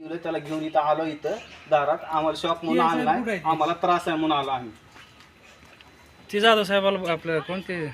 गेलो, त्याला घेऊन इथं आलो इथं दारात. आम्हाला शॉक म्हणून साहेब आणलाय? आम्हाला त्रास आहे म्हणून आलो आम्ही. ते जाधव साहेबाला आपलं कोणते?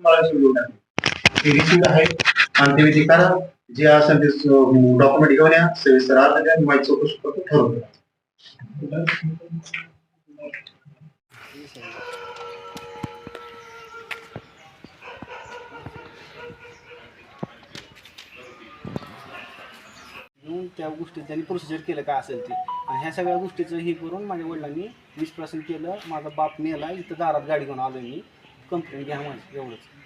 तुम्हाला शिकवून टाकेल. रिसिव्ह आहे. आणि ते करा. जे असेल ते डॉक्युमेंट घेऊन या. सविस्तर अर्ज द्या. माहिती चौकशी करतो. ठरवतो. त्या गोष्टी त्यांनी प्रोसिजर केलं काय असेल ते. आणि ह्या सगळ्या गोष्टीचं हे करून माझ्या वडिलांनी वीस पर्सेंट केलं. माझा बाप मेला इथं दारात गाडी घेऊन आलो मी. कंप्लेंट घ्या माझी एवढंच.